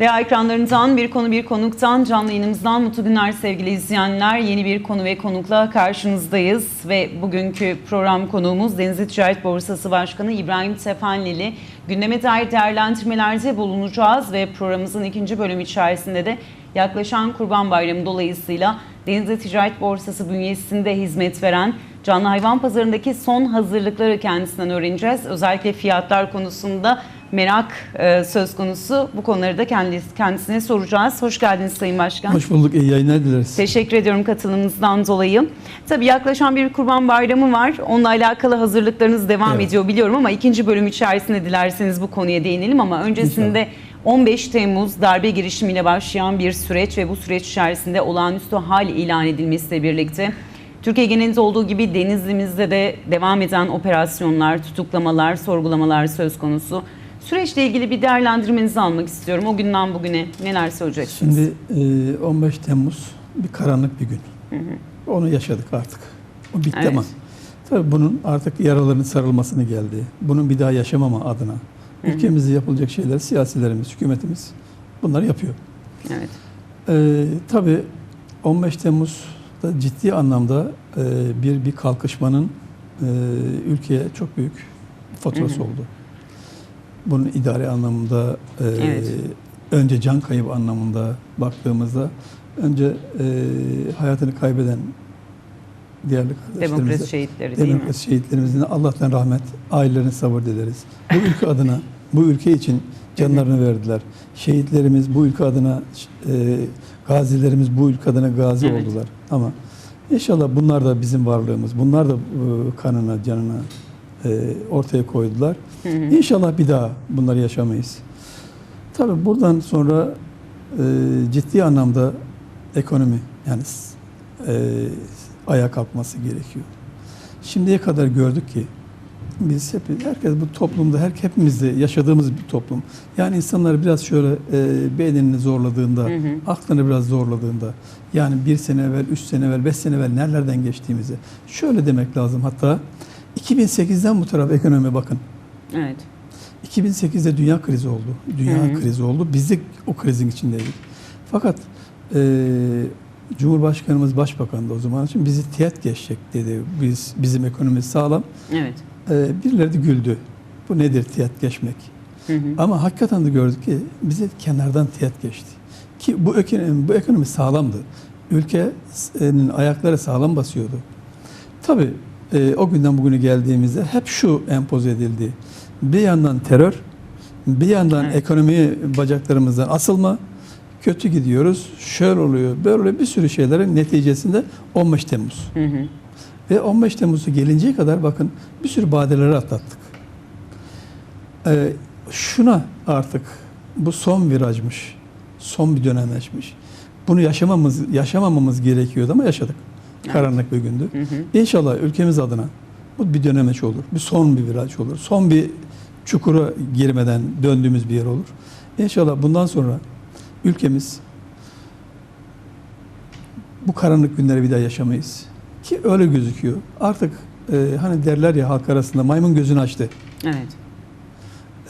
Veya ekranlarından bir konu bir konuktan canlı yayınımızdan mutlu günler sevgili izleyenler. Yeni bir konu ve konukla karşınızdayız ve bugünkü program konuğumuz Denizli Ticaret Borsası Başkanı İbrahim Tefenlili. Gündeme dair değerlendirmelerde bulunacağız ve programımızın ikinci bölümü içerisinde de yaklaşan Kurban Bayramı dolayısıyla Denizli Ticaret Borsası bünyesinde hizmet veren canlı hayvan pazarındaki son hazırlıkları kendisinden öğreneceğiz. Özellikle fiyatlar konusunda merak e, söz konusu. Bu konuları da kendisi, kendisine soracağız. Hoş geldiniz Sayın Başkan. Hoş bulduk. İyi yayınlar dileriz. Teşekkür ediyorum katılımınızdan dolayı. Tabii yaklaşan bir kurban bayramı var. Onunla alakalı hazırlıklarınız devam Evet. ediyor biliyorum ama ikinci bölüm içerisinde dilerseniz bu konuya değinelim ama öncesinde 15 Temmuz darbe girişimiyle başlayan bir süreç ve bu süreç içerisinde olağanüstü hal ilan edilmesiyle birlikte Türkiye genelinde olduğu gibi Denizli'mizde de devam eden operasyonlar, tutuklamalar, sorgulamalar söz konusu. Süreçle ilgili bir değerlendirmenizi almak istiyorum. O günden bugüne neler söyleyeceksiniz? Şimdi e, 15 Temmuz bir karanlık bir gün. Onu yaşadık artık. O bitti Evet. ama. Tabii bunun artık yaraların sarılmasını geldi. Bunun bir daha yaşamama adına. Ülkemizde yapılacak şeyler siyasilerimiz, hükümetimiz bunları yapıyor. Evet. E, tabii 15 Temmuz'da ciddi anlamda e, bir bir kalkışmanın e, ülkeye çok büyük faturası oldu. Bunun idari anlamında, e, Evet. önce can kaybı anlamında baktığımızda önce e, hayatını kaybeden değerli kardeşlerimize, Demokrasi şehitleri değil demokrasi şehitlerimizin Allah'tan rahmet, ailelerine sabır dileriz. Bu ülke adına, bu ülke için canlarını verdiler. Şehitlerimiz bu ülke adına, e, gazilerimiz bu ülke adına gazi Evet. oldular. Ama inşallah bunlar da bizim varlığımız, bunlar da e, kanına, canına ortaya koydular. Hı hı. İnşallah bir daha bunları yaşamayız. Tabii buradan sonra e, ciddi anlamda ekonomi yani e, ayağa kalkması gerekiyor. Şimdiye kadar gördük ki biz hep herkes bu toplumda her hepimizde yaşadığımız bir toplum. Yani insanlar biraz şöyle e, bedenini zorladığında, Hı hı. aklını biraz zorladığında yani bir sene evvel, üç sene evvel, beş sene evvel nerelerden geçtiğimizi şöyle demek lazım. Hatta 2008'den bu tarafa ekonomiye bakın. Evet. 2008'de dünya krizi oldu. Dünya Hı hı. krizi oldu. Biz de o krizin içindeydik. Fakat e, Cumhurbaşkanımız Başbakan da o zaman için bizi tiyat geçecek dedi. Biz bizim ekonomimiz sağlam. Evet. E, birileri de güldü. Bu nedir tiyat geçmek? Hı hı. Ama hakikaten de gördük ki bize kenardan tiyat geçti. Ki bu ekonomi, bu ekonomi sağlamdı. Ülkenin ayakları sağlam basıyordu. Tabii e, o günden bugüne geldiğimizde hep şu empoze edildi. Bir yandan terör, bir yandan Evet. ekonomi bacaklarımızdan asılma, kötü gidiyoruz, şöyle oluyor, böyle oluyor. Bir sürü şeylerin neticesinde 15 Temmuz. Hı hı. Ve 15 Temmuz'u gelinceye kadar bakın bir sürü badireleri atlattık. Ee, şuna artık bu son virajmış. Son bir dönemleşmiş. Bunu yaşamamız yaşamamamız gerekiyordu ama yaşadık. Karanlık bir gündü. Hı hı. İnşallah ülkemiz adına bu bir dönemeç olur. Bir son bir viraj olur. Son bir çukura girmeden döndüğümüz bir yer olur. İnşallah bundan sonra ülkemiz bu karanlık günleri bir daha yaşamayız. Ki öyle gözüküyor. Artık e, hani derler ya halk arasında maymun gözünü açtı. Evet.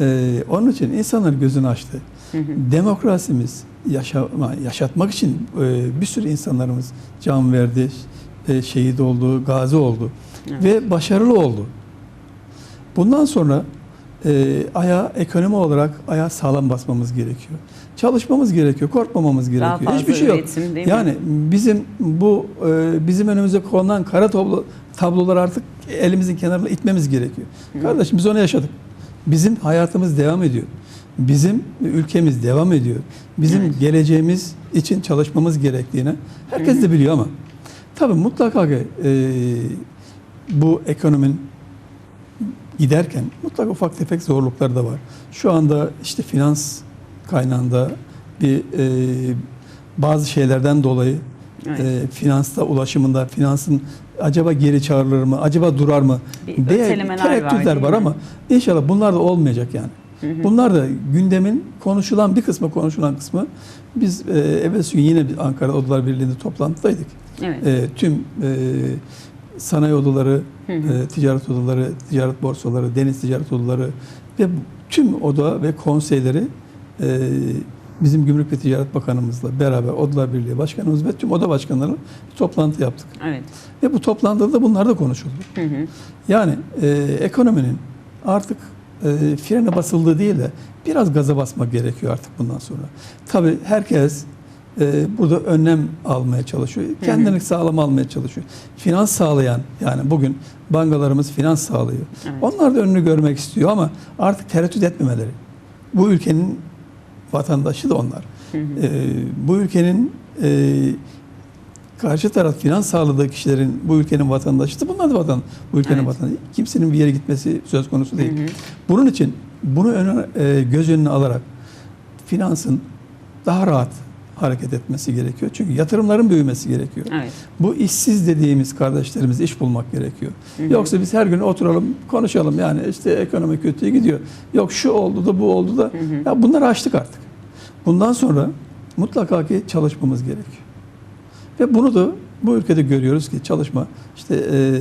E, onun için insanlar gözünü açtı. Hı hı. Demokrasimiz yaşama, yaşatmak için e, bir sürü insanlarımız can verdi, e, şehit oldu, gazi oldu Evet. ve başarılı oldu. Bundan sonra e, ayağa ekonomi olarak ayağa sağlam basmamız gerekiyor. Çalışmamız gerekiyor, korkmamamız Daha gerekiyor. fazla Hiçbir şey yok. üretim değil mi? Yani bizim bu e, bizim önümüze konulan kara tablo, tabloları artık elimizin kenarına itmemiz gerekiyor. Kardeşim biz onu yaşadık. Bizim hayatımız devam ediyor. Bizim ülkemiz devam ediyor. Bizim Evet. geleceğimiz için çalışmamız gerektiğini herkes de biliyor ama tabii mutlaka ki e, bu ekonominin giderken mutlaka ufak tefek zorluklar da var. Şu anda işte finans kaynağında bir e, bazı şeylerden dolayı Evet. e, finansta ulaşımında finansın acaba geri çağrılır mı, acaba durar mı Bir diye var, tereddütler var mi? ama inşallah bunlar da olmayacak yani. Hı hı. Bunlar da gündemin konuşulan bir kısmı konuşulan kısmı biz e, evvelsi gün yine Ankara Odalar Birliği'nde toplantıdaydık. Evet. E, tüm e, sanayi odaları, Hı hı. e, ticaret odaları, ticaret borsaları, deniz ticaret odaları ve tüm oda ve konseyleri e, bizim Gümrük ve Ticaret Bakanımızla beraber Odalar Birliği Başkanımız ve tüm oda başkanlarıyla bir toplantı yaptık. Evet. Ve bu toplantıda da bunlar da konuşuldu. Hı hı. Yani e, ekonominin artık e, frene basıldığı değil de biraz gaza basmak gerekiyor artık bundan sonra. Tabii herkes e, burada önlem almaya çalışıyor. Kendini sağlam almaya çalışıyor. Finans sağlayan yani bugün bankalarımız finans sağlıyor. Evet. Onlar da önünü görmek istiyor ama artık tereddüt etmemeleri. Bu ülkenin vatandaşı da onlar. Hı hı. E, bu ülkenin e, karşı taraf finans sağladığı kişilerin bu ülkenin vatandaşı da bunlar da vatan, bu ülkenin Evet. vatandaşı. Kimsenin bir yere gitmesi söz konusu değil. Hı hı. Bunun için bunu öne, e, göz önüne alarak finansın daha rahat hareket etmesi gerekiyor. Çünkü yatırımların büyümesi gerekiyor. Evet. Bu işsiz dediğimiz kardeşlerimiz iş bulmak gerekiyor. Hı hı. Yoksa biz her gün oturalım, konuşalım yani işte ekonomi kötüye gidiyor. Yok şu oldu da bu oldu da. Hı hı. Ya bunları açtık artık. Bundan sonra mutlaka ki çalışmamız gerekiyor. Ve bunu da bu ülkede görüyoruz ki çalışma işte e,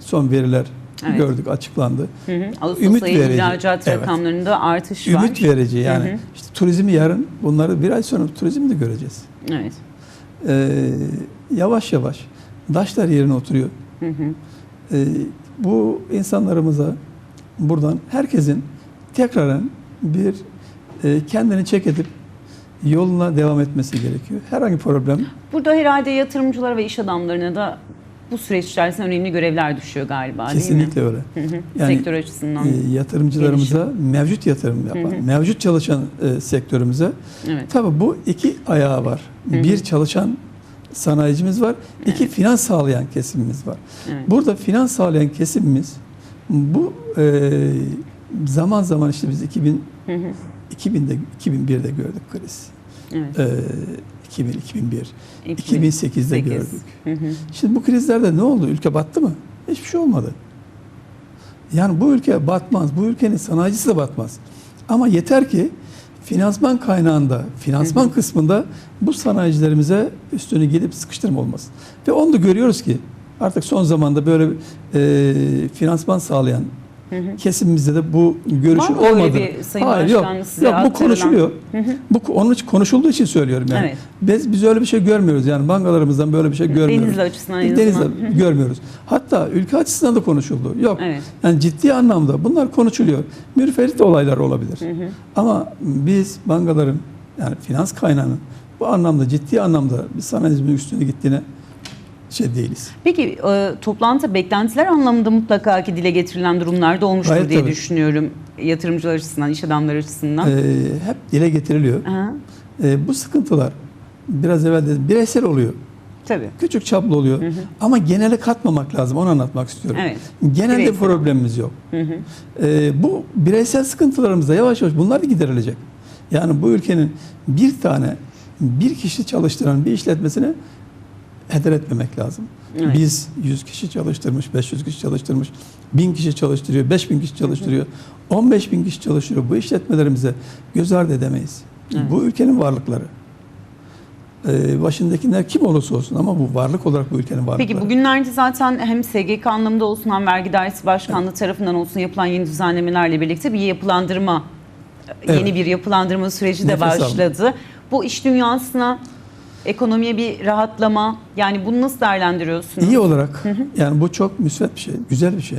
son veriler Evet. gördük açıklandı. Hı hı. Ağustos Ümit ayı verici. ihracat Evet. rakamlarında artış var. Ümit verici yani. Hı hı. İşte turizmi yarın bunları bir ay sonra turizmi de göreceğiz. Evet. Ee, yavaş yavaş daşlar yerine oturuyor. Hı hı. Ee, bu insanlarımıza buradan herkesin tekraren bir e, kendini çek edip yoluna devam etmesi gerekiyor. Herhangi problem Burada herhalde yatırımcılara ve iş adamlarına da bu süreç içerisinde önemli görevler düşüyor galiba değil mi? kesinlikle öyle. Hı hı. Yani, Sektör açısından. Ee, yatırımcılarımıza mevcut yatırım yapan, Hı hı. mevcut çalışan e, sektörümüze evet. tabii bu iki ayağı var. Hı hı. Bir çalışan sanayicimiz var, iki finans sağlayan kesimimiz var. Evet. Burada finans sağlayan kesimimiz bu e, zaman zaman işte biz 2000 Hı hı. 2000'de 2001'de gördük kriz. Evet. E, 2000 2001 2000. 2008'de Sekiz. gördük. Hı hı. Şimdi bu krizlerde ne oldu? Ülke battı mı? Hiçbir şey olmadı. Yani bu ülke batmaz. Bu ülkenin sanayicisi de batmaz. Ama yeter ki finansman kaynağında, finansman Hı hı. kısmında bu sanayicilerimize üstünü gidip sıkıştırma olmasın. Ve onu da görüyoruz ki artık son zamanda böyle e, finansman sağlayan Hı hı. kesimimizde de bu görüşün Var mı olmadı. bir Sayın Hayır yok. Size Yok bu aktarılan? konuşuluyor. Hı hı. Bu onun için konuşulduğu için söylüyorum yani. Evet. Biz biz öyle bir şey görmüyoruz yani bankalarımızdan böyle bir şey görmüyoruz. Denizli açısından en Denizli azından. görmüyoruz. Hatta ülke açısından da konuşuldu. Yok. Evet. Yani ciddi anlamda bunlar konuşuluyor. Mürferit olaylar olabilir. Hı hı. Ama biz bankaların yani finans kaynağının bu anlamda ciddi anlamda bir sanayicinin üstüne gittiğine şey değiliz. Peki e, toplantı beklentiler anlamında mutlaka ki dile getirilen durumlar da olmuştur Gayet diye tabii. düşünüyorum. Yatırımcılar açısından, iş adamları açısından. Ee, hep dile getiriliyor. Aha, Ee, bu sıkıntılar biraz evvel dedim bireysel oluyor. tabii. Küçük çaplı oluyor. Hı hı. Ama genele katmamak lazım. Onu anlatmak istiyorum. Evet. Genelde Bireysel. problemimiz yok. Hı hı. Ee, bu bireysel sıkıntılarımızda yavaş yavaş bunlar da giderilecek. Yani bu ülkenin bir tane bir kişi çalıştıran bir işletmesini heder etmemek lazım. Evet. Biz 100 kişi çalıştırmış, 500 kişi çalıştırmış, 1000 kişi çalıştırıyor, 5000 kişi çalıştırıyor, 15 bin kişi çalıştırıyor. Bu işletmelerimize göz ardı edemeyiz. Evet. Bu ülkenin varlıkları. Ee, başındakiler kim olursa olsun ama bu varlık olarak bu ülkenin varlıkları. Peki bugünlerde zaten hem SGK anlamında olsun hem vergi dairesi başkanlığı tarafından olsun yapılan yeni düzenlemelerle birlikte bir yapılandırma, Evet. yeni bir yapılandırma süreci de Nefes alma. başladı. Bu iş dünyasına, ekonomiye bir rahatlama, yani bunu nasıl değerlendiriyorsunuz? İyi olarak yani bu çok müsbet bir şey, güzel bir şey.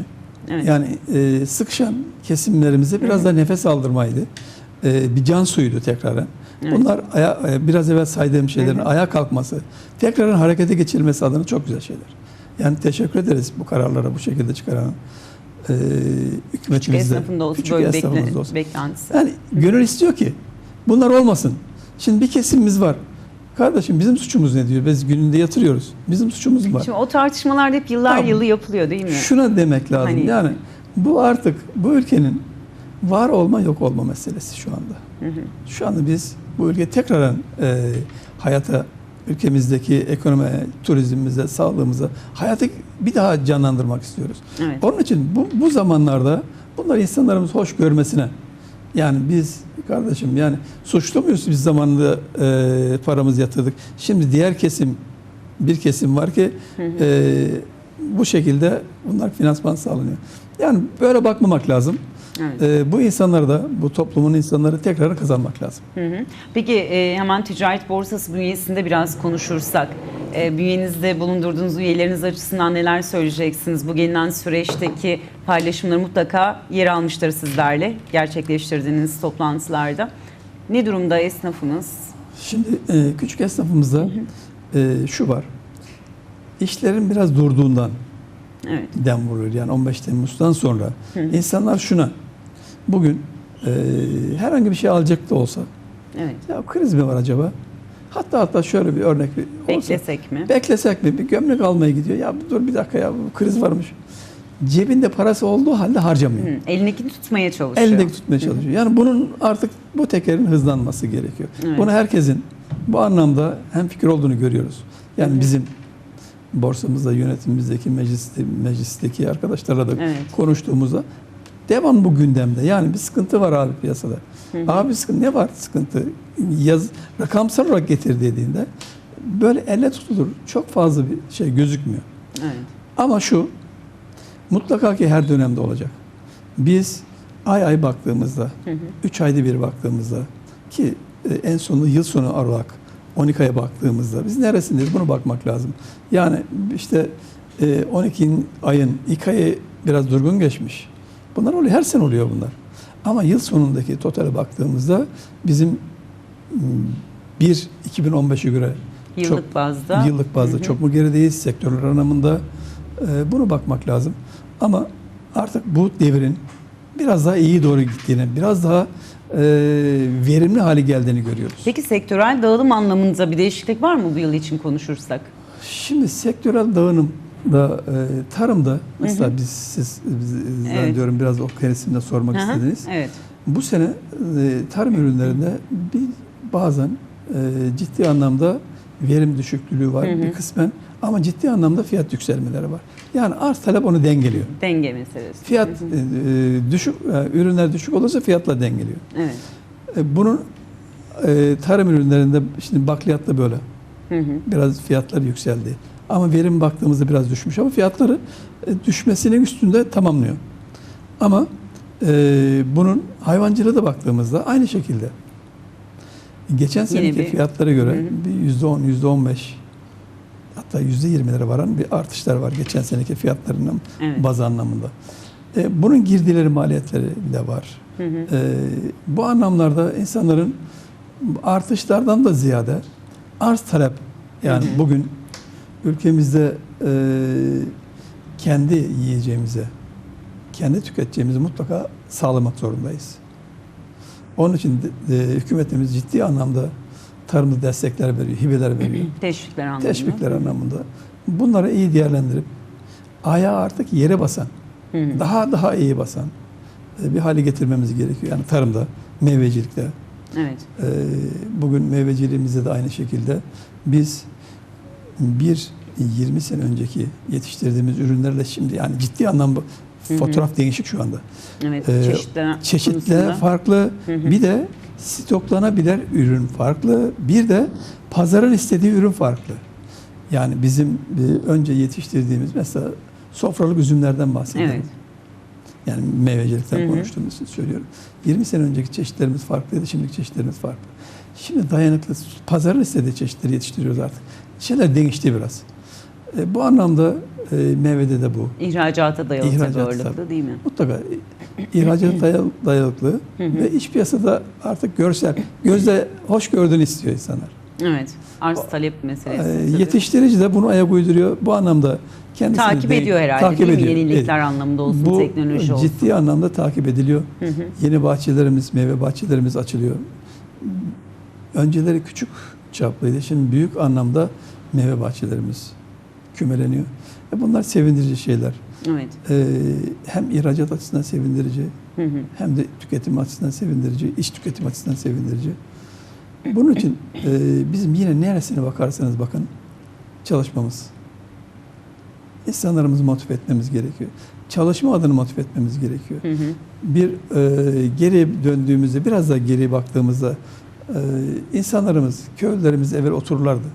Evet. Yani e, sıkışan kesimlerimize biraz da nefes aldırmaydı. E, bir can suyuydu tekrardan. Evet. Bunlar aya, e, biraz evvel saydığım şeylerin Hı hı. ayağa kalkması, tekrardan harekete geçirilmesi adına çok güzel şeyler. Yani teşekkür ederiz bu kararlara bu şekilde çıkaran e, Küçük hükümetimizde. esnafın da olsun küçük böyle esnafımız bekle- olsun. beklentisi. Yani gönül istiyor ki bunlar olmasın. Şimdi bir kesimimiz var. Kardeşim bizim suçumuz ne diyor? Biz gününde yatırıyoruz. Bizim suçumuz mu var. Şimdi o tartışmalar da hep yıllar Tamam. yılı yapılıyor değil mi? Şuna demek lazım. Hani- Yani bu artık bu ülkenin var olma yok olma meselesi şu anda. Hı hı. Şu anda biz bu ülke tekrardan e, hayata ülkemizdeki ekonomi, turizmimize, sağlığımıza hayatı bir daha canlandırmak istiyoruz. Evet. Onun için bu, bu zamanlarda bunlar insanlarımız hoş görmesine yani biz kardeşim yani suçlu muyuz biz zamanında e, paramızı yatırdık. Şimdi diğer kesim bir kesim var ki e, bu şekilde bunlar finansman sağlanıyor. Yani böyle bakmamak lazım. Evet. E, bu insanları da, bu toplumun insanları tekrar kazanmak lazım. Hı hı. Peki e, hemen ticaret borsası bünyesinde biraz konuşursak, e, bünyenizde bulundurduğunuz üyeleriniz açısından neler söyleyeceksiniz? Bu gelinen süreçteki paylaşımları mutlaka yer almıştır sizlerle gerçekleştirdiğiniz toplantılarda. Ne durumda esnafınız? Şimdi e, küçük esnafımızda e, şu var. İşlerin biraz durduğundan Evet. dem vuruyor. Yani 15 Temmuz'dan sonra insanlar şuna bugün e, herhangi bir şey alacak da olsa Evet. ya kriz mi var acaba? Hatta hatta şöyle bir örnek bir olsa. Beklesek mi? Beklesek mi? Bir gömlek almaya gidiyor. Ya dur bir dakika ya bu kriz varmış. Cebinde parası olduğu halde harcamıyor. Hı, elindekini tutmaya çalışıyor. Elindeki tutmaya çalışıyor. Yani bunun artık bu tekerin hızlanması gerekiyor. Evet. Bunu herkesin bu anlamda hem fikir olduğunu görüyoruz. Yani bizim borsamızda, yönetimimizdeki, mecliste, meclisteki arkadaşlarla da Evet. konuştuğumuzda devam bu gündemde. Yani bir sıkıntı var abi piyasada. Abi sıkıntı ne var sıkıntı? Yaz, rakamsal olarak getir dediğinde böyle elle tutulur. Çok fazla bir şey gözükmüyor. Evet. Ama şu mutlaka ki her dönemde olacak. Biz ay ay baktığımızda, 3 ayda bir baktığımızda ki e, en sonunda yıl sonu Aralık 12 aya baktığımızda biz neresindeyiz bunu bakmak lazım. Yani işte e, 12 ayın ilk ayı biraz durgun geçmiş. Bunlar oluyor. Her sene oluyor bunlar. Ama yıl sonundaki totale baktığımızda bizim m, bir 2015'e göre Yıllık çok bazda. Yıllık bazda çok mu gerideyiz sektörler anlamında e, bunu bakmak lazım. Ama artık bu devrin biraz daha iyi doğru gittiğini, biraz daha e, verimli hale geldiğini görüyoruz. Peki sektörel dağılım anlamında bir değişiklik var mı bu yıl için konuşursak? Şimdi sektörel dağınımda, e, tarımda mesela biz siz biz, Evet. diyorum biraz o kesimde sormak Hı hı, istediniz. Evet. Bu sene e, tarım ürünlerinde bir bazen e, ciddi anlamda verim düşüklüğü var bir kısmen ama ciddi anlamda fiyat yükselmeleri var. Yani arz talep onu dengeliyor. Denge meselesi. Fiyat e, e, düşük e, ürünler düşük olursa fiyatla dengeliyor. Evet. E, bunun e, tarım ürünlerinde şimdi bakliyatta böyle Hı hı. biraz fiyatlar yükseldi. Ama verim baktığımızda biraz düşmüş ama fiyatları e, düşmesinin üstünde tamamlıyor. Ama e, bunun hayvancılığa da baktığımızda aynı şekilde. Geçen seneki bir- fiyatlara göre yüzde on, yüzde on beş hatta yüzde yirmilere varan bir artışlar var geçen seneki fiyatlarının Evet. baz anlamında. E, bunun girdileri maliyetleri de var. Hı hı. E, bu anlamlarda insanların artışlardan da ziyade arz talep yani Hı hı. bugün ülkemizde e, kendi yiyeceğimize, kendi tüketeceğimizi mutlaka sağlamak zorundayız. Onun için de, e, hükümetimiz ciddi anlamda tarımda destekler veriyor, hibeler veriyor, Teşvikler anlamında. teşvikler anlamında. Bunları iyi değerlendirip ayağı artık yere basan, Hı hı. daha daha iyi basan e, bir hale getirmemiz gerekiyor. Yani tarımda, meyvecilikte. Evet. E, Bugün meyveciliğimizde de aynı şekilde biz bir 20 sene önceki yetiştirdiğimiz ürünlerle şimdi yani ciddi anlamda fotoğraf değişik şu anda. Evet. Ee, çeşitler konusunda. farklı. Hı hı. Bir de stoklanabilir ürün farklı. Bir de pazarın istediği ürün farklı. Yani bizim e, önce yetiştirdiğimiz mesela sofralık üzümlerden bahsedelim. Evet. Yani meyvecilikten konuştuğumuz için söylüyorum. 20 sene önceki çeşitlerimiz farklıydı, şimdiki çeşitlerimiz farklı. Şimdi dayanıklı, pazarın istediği çeşitleri yetiştiriyoruz artık. Şeyler değişti biraz. E, bu anlamda e, meyvede de bu. İhracata dayalı İhracata ağırlıklı tabii. değil mi? Mutlaka ihracat dayalı, dayalıklı ve iç piyasada artık görsel, gözle hoş gördüğünü istiyor insanlar. Evet. Arz talep meselesi. E, tabii. yetiştirici de bunu ayak uyduruyor. Bu anlamda kendisini takip de- ediyor herhalde takip değil mi? ediyor. Yenilikler Evet. anlamında olsun, Bu teknoloji olsun. ciddi anlamda takip ediliyor. Hı hı. Yeni bahçelerimiz, meyve bahçelerimiz açılıyor. Önceleri küçük çaplıydı. Şimdi büyük anlamda meyve bahçelerimiz kümeleniyor. E bunlar sevindirici şeyler. Evet. Ee, hem ihracat açısından sevindirici, Hı hı. hem de tüketim açısından sevindirici, iç tüketim açısından sevindirici. Bunun için e, bizim yine neresine bakarsanız bakın çalışmamız. İnsanlarımızı motive etmemiz gerekiyor. Çalışma adını motive etmemiz gerekiyor. Hı hı. Bir e, geriye döndüğümüzde, biraz daha geriye baktığımızda e, insanlarımız, köylülerimiz evvel otururlardı.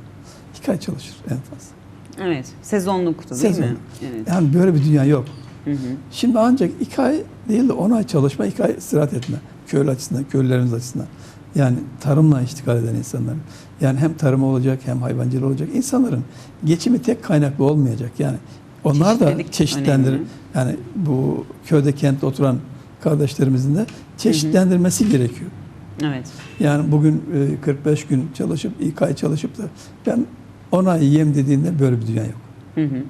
İki ay çalışır en fazla. Evet. Sezonluktu değil Sezon. mi? Evet. Yani böyle bir dünya yok. Hı hı. Şimdi ancak iki ay değil de 10 ay çalışma, iki ay istirahat etme. Köylü açısından, köylülerimiz açısından. Yani tarımla iştigal eden insanların. Yani hem tarım olacak hem hayvancılık olacak. İnsanların geçimi tek kaynaklı olmayacak. Yani onlar da çeşitlendirir. önemli. Yani bu köyde kentte oturan kardeşlerimizin de çeşitlendirmesi gerekiyor. Evet. Yani bugün e, 45 gün çalışıp, ilk ay çalışıp da ben 10 ay yiyeyim dediğinde böyle bir dünya yok. Hı hı.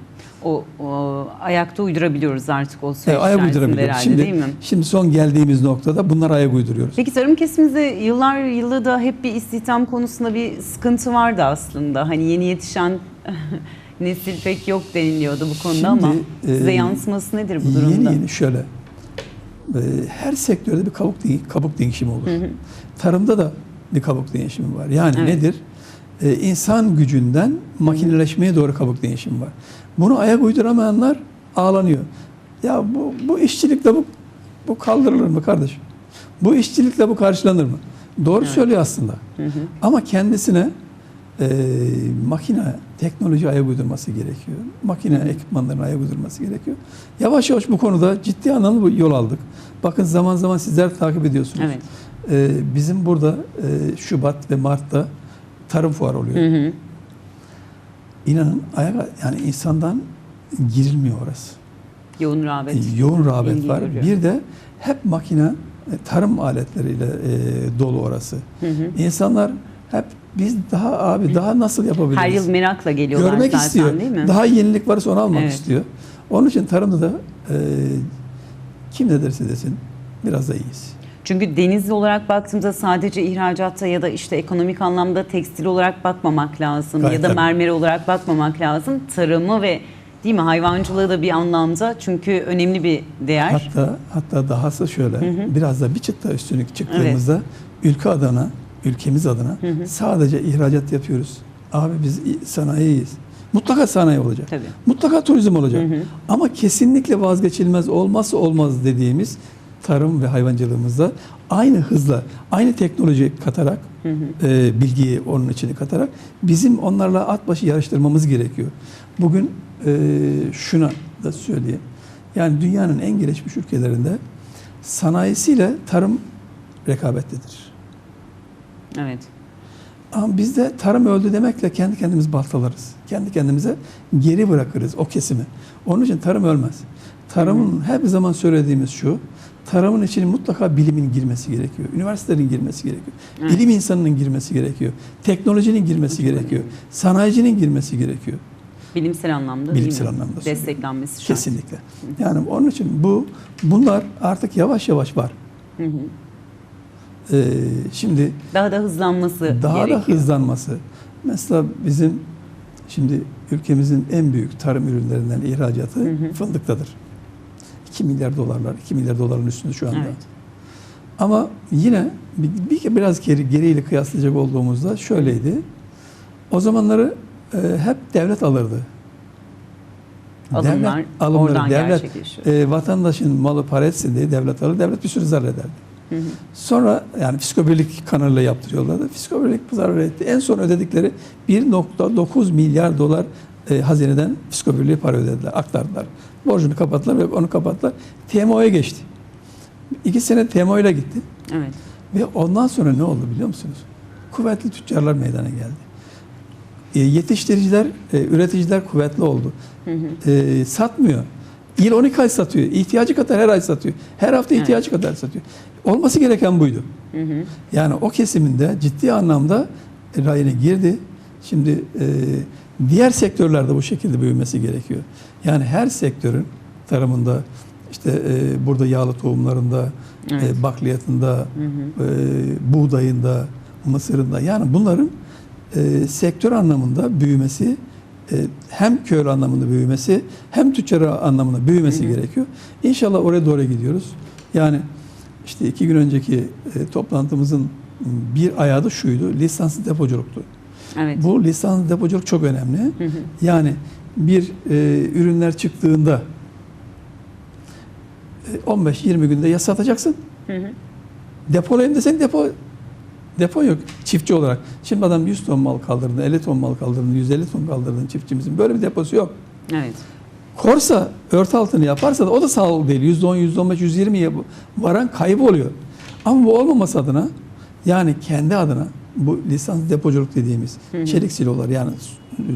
O, o ayakta uydurabiliyoruz artık o süreç E, ayak uydurabiliyoruz. herhalde Şimdi, değil mi? şimdi son geldiğimiz noktada bunlar ayak uyduruyoruz. Peki tarım kesimimizde yıllar yılı da hep bir istihdam konusunda bir sıkıntı vardı aslında. Hani yeni yetişen nesil pek yok deniliyordu bu konuda Şimdi, ama size e, yansıması nedir bu durumda? Yeni yeni şöyle. e, Her sektörde bir kabuk kabuk değişimi olur. Tarımda da bir kabuk değişimi var. Yani Evet. nedir? E, insan gücünden makineleşmeye doğru kabuk değişimi var. Bunu ayak uyduramayanlar ağlanıyor. Ya bu bu işçilikle bu bu kaldırılır mı kardeşim? Bu işçilikle bu karşılanır mı? Doğru Evet. söylüyor aslında. Hı hı. Ama kendisine e, makine, teknoloji ayak uydurması gerekiyor. Makine ekipmanlarına ayak uydurması gerekiyor. Yavaş yavaş bu konuda ciddi anlamda bir yol aldık. Bakın zaman zaman sizler takip ediyorsunuz. Evet. E, bizim burada e, Şubat ve Mart'ta tarım fuarı oluyor. Hı hı. İnanın ayak yani insandan girilmiyor orası. Yoğun rağbet. E, yoğun rağbet İlgi var. görüyor. Bir de hep makine e, tarım aletleriyle e, dolu orası. Hı hı. İnsanlar hep biz daha abi daha nasıl yapabiliriz? Her yıl merakla geliyorlar Görmek zaten istiyor. değil mi? Daha yenilik varsa onu almak Evet. istiyor. Onun için tarımda da e, kim ne derse desin biraz da iyiyiz. Çünkü denizli olarak baktığımızda sadece ihracatta ya da işte ekonomik anlamda tekstil olarak bakmamak lazım Gayet ya da tabii. mermer olarak bakmamak lazım. Tarımı ve değil mi hayvancılığı da bir anlamda çünkü önemli bir değer. Hatta hatta dahası şöyle biraz da bir çıt daha üstünlük çıktığımızda ülke adına ülkemiz adına sadece ihracat yapıyoruz. Abi biz sanayiyiz. Mutlaka sanayi olacak. Tabii. Mutlaka turizm olacak. Hı hı. Ama kesinlikle vazgeçilmez olmazsa olmaz dediğimiz tarım ve hayvancılığımızda aynı hızla, aynı teknoloji katarak, e, bilgiyi onun içine katarak bizim onlarla at başı yarıştırmamız gerekiyor. Bugün e, şuna da söyleyeyim. Yani dünyanın en gelişmiş ülkelerinde sanayisiyle tarım rekabettedir. Evet. Ama bizde tarım öldü demekle kendi kendimiz baltalarız. Kendi kendimize geri bırakırız o kesimi. Onun için tarım ölmez. Tarımın her zaman söylediğimiz şu. Tarımın içine mutlaka bilimin girmesi gerekiyor. Üniversitelerin girmesi gerekiyor. Evet. Bilim insanının girmesi gerekiyor. Teknolojinin girmesi gerekiyor. Sanayicinin girmesi gerekiyor. Bilimsel anlamda Bilimsel anlamda. Desteklenmesi şart. Kesinlikle. Yani onun için bu bunlar artık yavaş yavaş var. Hı hı. Ee, şimdi Daha da hızlanması daha gerekiyor. da hızlanması. Mesela bizim şimdi ülkemizin en büyük tarım ürünlerinden ihracatı Hı hı. fındıktadır. 2 milyar dolarlar, 2 milyar doların üstünde şu anda. Evet. Ama yine bir, bir biraz geri, geriyle kıyaslayacak olduğumuzda şöyleydi. O zamanları e, hep devlet alırdı. Alımlar oradan devlet e, vatandaşın malı para etsin diye devlet alır, devlet bir sürü zarar ederdi. Hı hı. Sonra yani fiskobirlik kanalıyla yaptırıyorlardı. Fiskobirlik zarar etti. En son ödedikleri 1.9 milyar dolar e, hazineden fiskobirliğe para ödediler, aktardılar. Borcunu kapattılar ve onu kapattılar. TMO'ya geçti. İki sene TMO ile gitti. Evet. Ve ondan sonra ne oldu biliyor musunuz? Kuvvetli tüccarlar meydana geldi. E, yetiştiriciler, e, üreticiler kuvvetli oldu. Hı hı. E, satmıyor. Yıl 12 ay satıyor. İhtiyacı kadar her ay satıyor. Her hafta Evet. ihtiyacı kadar satıyor. Olması gereken buydu. Hı hı. Yani o kesiminde ciddi anlamda rayına girdi. Şimdi e, diğer sektörlerde bu şekilde büyümesi gerekiyor. Yani her sektörün tarımında işte e, burada yağlı tohumlarında, Evet. e, bakliyatında, Hı hı. e, buğdayında, mısırında yani bunların e, sektör anlamında büyümesi e, hem köylü anlamında büyümesi hem tüccar anlamında büyümesi Hı hı. gerekiyor. İnşallah oraya doğru gidiyoruz. Yani işte iki gün önceki e, toplantımızın bir ayağı da şuydu. Lisanslı depoculuktu. Evet. Bu lisanslı depoculuk çok önemli. Hı hı. Yani bir e, ürünler çıktığında e, 15-20 günde ya satacaksın Hı hı. Depolayayım desen depo depo yok çiftçi olarak. Şimdi adam 100 ton mal kaldırdığında, 50 ton mal kaldırdığında, 150 ton kaldırdığında çiftçimizin böyle bir deposu yok. Evet. Korsa örtü altını yaparsa da o da sağlıklı değil. %10, %15, %20'ye varan kaybı oluyor. Ama bu olmaması adına yani kendi adına bu lisans depoculuk dediğimiz çelik silolar yani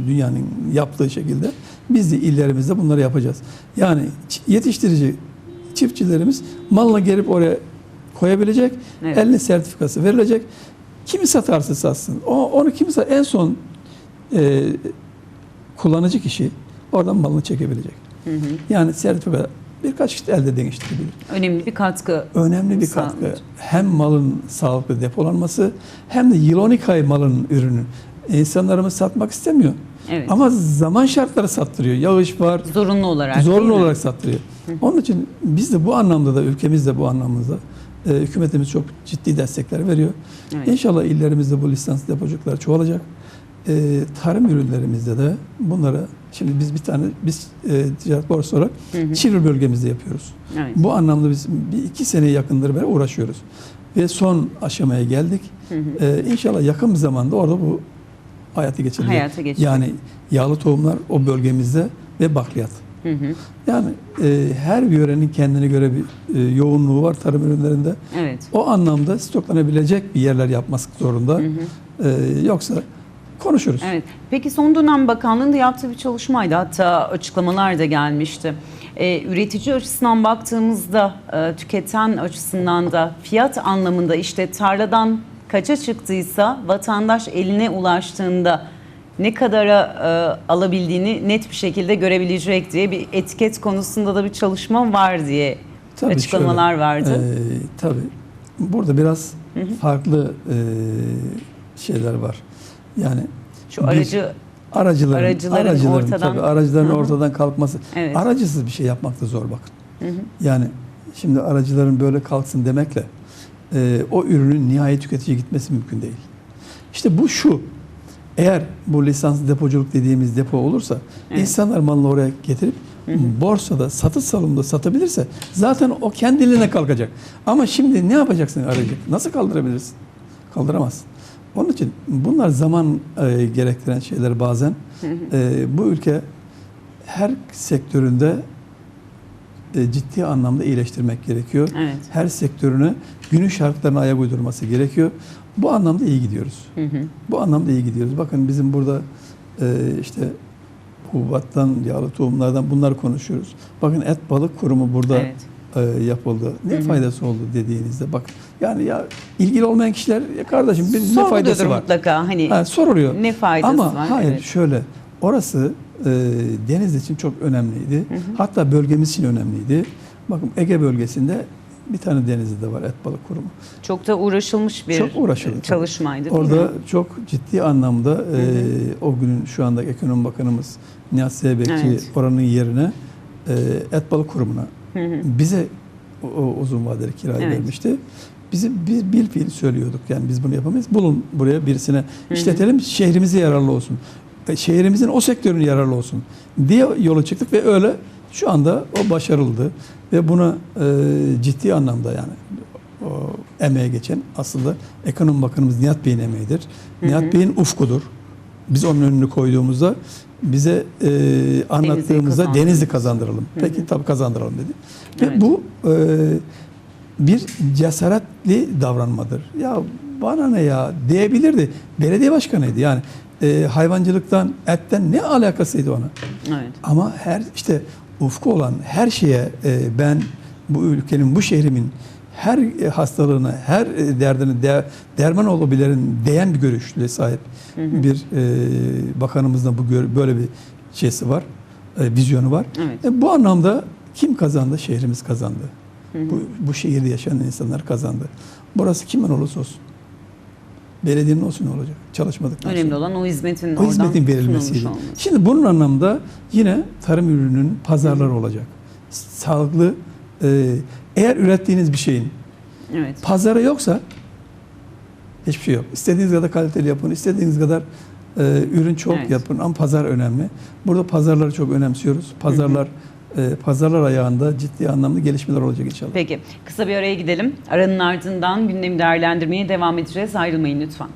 dünyanın yaptığı şekilde biz de illerimizde bunları yapacağız. Yani yetiştirici çiftçilerimiz malına gelip oraya koyabilecek, Evet. eline sertifikası verilecek. Kimi satarsa satsın. O, onu kimi sat- en son e, kullanıcı kişi oradan malını çekebilecek. Hı hı. Yani sertifika birkaç işte elde değiştirebilir. Önemli bir katkı. Önemli bir Sağlayıcı. katkı. Hem malın sağlıklı depolanması hem de yıl 12 ay malın ürünü. İnsanlarımız satmak istemiyor. Evet. Ama zaman şartları sattırıyor. Yağış var, zorunlu olarak. zorunlu olarak sattırıyor. Onun için biz de bu anlamda da ülkemiz de bu anlamda e, hükümetimiz çok ciddi destekler veriyor. Evet. İnşallah illerimizde bu lisans depoculuklar çoğalacak. E, tarım ürünlerimizde de bunları şimdi biz bir tane biz e, ticaret borsası olarak Hı hı. Çivri bölgemizde yapıyoruz. Evet. Bu anlamda biz bir iki seneye yakındır beri uğraşıyoruz. Ve son aşamaya geldik. Hı hı. Ee, inşallah yakın bir zamanda orada bu hayata geçirecek. Hayata geçecek. Yani yağlı tohumlar o bölgemizde ve bakliyat. Hı hı. Yani e, her yörenin kendine göre bir e, yoğunluğu var tarım ürünlerinde. Evet. O anlamda stoklanabilecek bir yerler yapmak zorunda. Hı hı. E, yoksa konuşuruz. Evet. Peki son dönem bakanlığın da yaptığı bir çalışmaydı. Hatta açıklamalar da gelmişti. Ee, üretici açısından baktığımızda, e, tüketen açısından da fiyat anlamında işte tarladan kaça çıktıysa vatandaş eline ulaştığında ne kadara e, alabildiğini net bir şekilde görebilecek diye bir etiket konusunda da bir çalışma var diye Tabii açıklamalar şöyle, vardı. e, tabii. Burada biraz farklı e, şeyler var. Yani Şu aracı aracıların, Aracıların aracıların ortadan- tabii, aracıların Hı hı. ortadan kalkması. Evet. Aracısız bir şey yapmak da zor bakın. Hı hı. Yani şimdi aracıların böyle kalksın demekle e, o ürünün nihai tüketiciye gitmesi mümkün değil. İşte bu şu. Eğer bu lisanslı depoculuk dediğimiz depo olursa Evet. insanlar malını oraya getirip borsada satış salonunda satabilirse zaten o kendiliğine kalkacak. Ama şimdi ne yapacaksın aracı? Nasıl kaldırabilirsin? Kaldıramazsın. Onun için bunlar zaman e, gerektiren şeyler bazen. E, bu ülke her sektöründe e, ciddi anlamda iyileştirmek gerekiyor. Evet. Her sektörüne günün şartlarına ayak uydurması gerekiyor. Bu anlamda iyi gidiyoruz. Hı hı. Bu anlamda iyi gidiyoruz. Bakın bizim burada e, işte hububattan, yağlı tohumlardan bunları konuşuyoruz. Bakın et balık kurumu burada Evet. E, yapıldı. Ne Hı hı. faydası oldu dediğinizde bak yani ya ilgili olmayan kişiler ya kardeşim bir ne faydası var? mutlaka hani Ha, soruluyor. ne faydası Ama var? hayır Evet. şöyle orası e, deniz için çok önemliydi. Hatta bölgemiz için önemliydi. Bakın Ege bölgesinde bir tane denizde de var et balık kurumu. Çok da uğraşılmış bir Çok uğraşıldı tabii. çalışmaydı değil Orada mi? çok ciddi anlamda e, o günün şu anda ekonomi bakanımız Nihat Zeybekçi Evet. oranın yerine e, et balık kurumuna Hı hı. bize o, o uzun vadeli kirayı Evet. vermişti. Bizi biz bil fiil söylüyorduk yani biz bunu yapamayız. Bulun buraya birisine işletelim şehrimize yararlı olsun. E, Şehrimizin o sektörüne yararlı olsun diye yola çıktık ve öyle şu anda o başarıldı ve buna e, ciddi anlamda yani o emeğe geçen aslında ekonomi bakanımız Nihat Bey'in emeğidir. Nihat Bey'in ufkudur. Biz onun önünü koyduğumuzda bize e, anlattığımızda kazandırın. Denizli kazandıralım. Peki tabii kazandıralım dedi. Ve Evet. bu e, bir cesaretli davranmadır. Ya bana ne ya diyebilirdi. Belediye başkanıydı yani. E, hayvancılıktan, etten ne alakasıydı ona? Evet. Ama her işte ufku olan her şeye e, ben bu ülkenin, bu şehrimin her e, hastalığına, her e, derdine de, derman olabilirin değen bir görüşlüğe sahip bir e, bakanımızda bu böyle bir şeysi var, e, vizyonu var. Evet. E, bu anlamda kim kazandı? Şehrimiz kazandı. Bu, bu şehirde yaşayan insanlar kazandı. Burası kimin olursa olsun. Belediyenin olsun ne olacak? Çalışmadıktan Önemli sonra. olan o hizmetin O hizmetin verilmesiydi. Şimdi bunun anlamda yine tarım ürününün pazarları olacak. Sağlıklı e, eğer ürettiğiniz bir şeyin Evet. pazarı yoksa hiçbir şey yok. İstediğiniz kadar kaliteli yapın, istediğiniz kadar e, ürün çok Evet. yapın ama pazar önemli. Burada pazarları çok önemsiyoruz. Pazarlar e, pazarlar ayağında ciddi anlamda gelişmeler olacak inşallah. Peki kısa bir araya gidelim. Aranın ardından gündemi değerlendirmeye devam edeceğiz. Ayrılmayın lütfen.